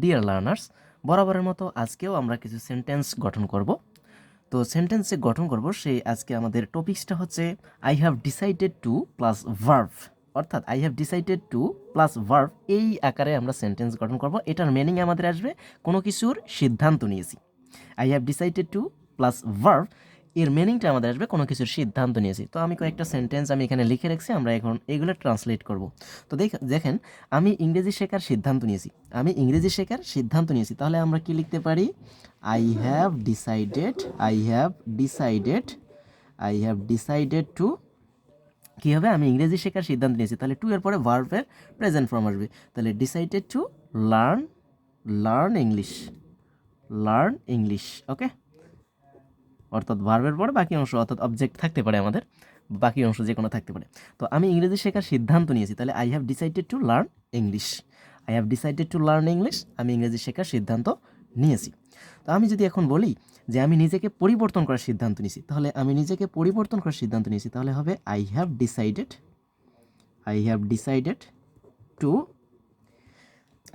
Dear learners বরাবরের মতো আজকেও আমরা কিছু সেন্টেন্স গঠন করব। তো সেন্টেন্স যে গঠন করব, সেই আজকে আমাদের টপিক্সটা হচ্ছে I have decided to plus verb অর্থাৎ I have decided to plus verb এই আকারে আমরা সেন্টেন্স গঠন করব। এটার মিনিং আমাদের আসবে, কোনো কিছুর সিদ্ধান্ত নিয়েছি। I have decided to plus verb এর মিনিংটা আমাদের আসবে, কোনো কিছুর সিদ্ধান্ত নিয়েছি। তো আমি কয়েকটা সেন্টেন্স আমি এখানে লিখে রেখেছি, আমরা এখন এগুলো ট্রান্সলেট করব। তো দেখ, দেখেন, আমি ইংরেজি শেখার সিদ্ধান্ত নিয়েছি। আমি ইংরেজি শেখার সিদ্ধান্ত নিয়েছি। তাহলে আমরা কি লিখতে পারি? I have decided I have decided I have decided to কী হবে? আমি ইংরেজি শেখার সিদ্ধান্ত নিয়েছি। তাহলে টু এর পরে ভার্ভের প্রেজেন্ট ফর্ম আসবে। তাহলে decided to learn learn English learn English okay অর্থাৎ ভার্বের পরে বাকি অংশ অর্থাৎ অবজেক্ট থাকতে পারে আমাদের, বাকি অংশ যে কোনো থাকতে পারে। তো আমি ইংরেজি শেখার সিদ্ধান্ত নিয়েছি, তাহলে I have decided to learn English I have decided to learn English আমি ইংরেজি শেখার সিদ্ধান্ত নিয়েছি। তো আমি যদি এখন বলি যে আমি নিজেকে পরিবর্তন করার সিদ্ধান্ত নিয়েছি, তাহলে আমি নিজেকে পরিবর্তন করার সিদ্ধান্ত নিয়েছি, তাহলে হবে I have decided I have decided to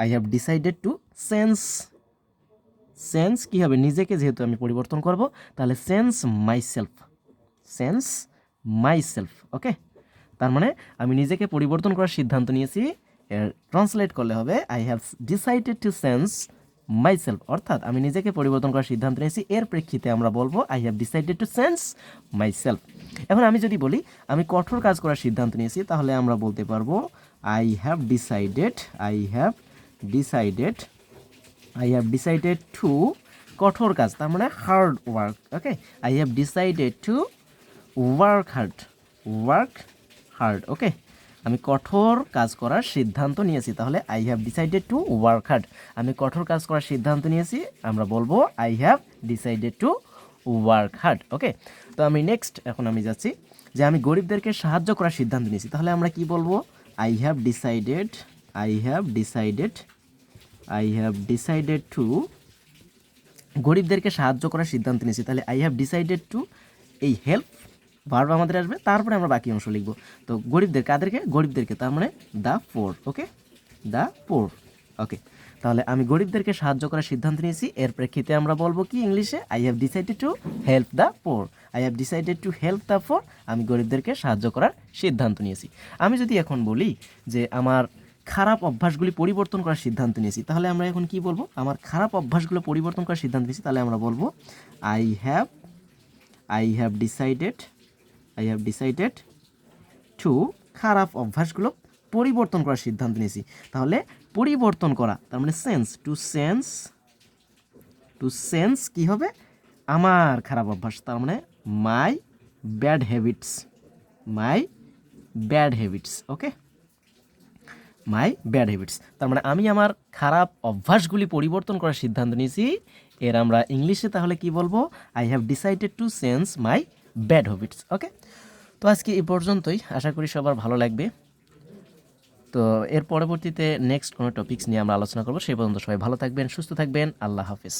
I have decided to sense sense কী হবে নিজেকে যেহেতু আমি পরিবর্তন করব, তাহলে sense myself sense myself okay তার মানে আমি নিজেকে পরিবর্তন করার সিদ্ধান্ত নিয়েছি, এর ট্রান্সলেট করলে হবে I have decided to sense myself অর্থাৎ আমি নিজেকে পরিবর্তন করার সিদ্ধান্ত নিয়েছি, এর প্রেক্ষিতে আমরা বলব I have decided to sense myself এখন আমি যদি বলি, আমি কঠোর কাজ করার সিদ্ধান্ত নিয়েছি, তাহলে আমরা বলতে পারব I have decided I have decided I have decided to কঠোর কাজ, তার মানে hard work okay I have decided to work hard work hard okay আমি কঠোর কাজ করার সিদ্ধান্ত নিয়েছি, তাহলে I have decided to work hard আমি কঠোর কাজ করার সিদ্ধান্ত নিয়েছি, আমরা বলব I have decided to work hard okay তো আমি নেক্সট এখন আমি যাচ্ছি, যে আমি গরিবদেরকে সাহায্য করার সিদ্ধান্ত নিয়েছি, তাহলে আমরা কি বলব? I have decided I have decided I have decided to গরিবদেরকে সাহায্য করার সিদ্ধান্ত নিয়েছি। তাহলে আই হ্যাভ ডিসাইডেড টু এই হেল্প ভার্ব আমাদের আসবে, তারপরে আমরা বাকি অংশ লিখব। তো গরিবদের, কাদেরকে? গরিবদেরকে, তার মানে the poor okay the poor okay তাহলে আমি গরিবদেরকে সাহায্য করার সিদ্ধান্ত নিয়েছি। এর প্রেক্ষিতে আমরা বলব কি ইংলিশে? I have decided to help the poor I have decided to help the poor আমি গরিবদেরকে সাহায্য করার সিদ্ধান্ত নিয়েছি। আমি যদি এখন বলি যে আমার খারাপ অভ্যাসগুলি পরিবর্তন করার সিদ্ধান্ত নিয়েছি। তাহলে আমরা এখন কি বলব? আমার খারাপ অভ্যাসগুলো পরিবর্তন করার সিদ্ধান্ত নিয়েছি, তাহলে আমরা বলব I have I have decided I have decided to খারাপ অভ্যাসগুলো পরিবর্তন করার সিদ্ধান্ত নিয়েছি। তাহলে পরিবর্তন করা, তার মানে sense to sense to sense কি হবে? আমার খারাপ অভ্যাস, তার মানে my bad habits my bad habits okay my bad habits তার মানে আমি আমার খারাপ অভ্যাসগুলি পরিবর্তন করার সিদ্ধান্ত নিয়েছি। এর আমরা ইংলিশে তাহলে কি বলব? I have decided to sense my bad habits okay তো আজকে এই পর্যন্তই। আশা করি সবার ভালো লাগবে। তো এর পরবর্তীতে নেক্সট কোনো টপিকস নিয়ে আমরা আলোচনা করব। সেই পর্যন্ত সবাই ভালো থাকবেন, সুস্থ থাকবেন। আল্লাহ হাফিজ।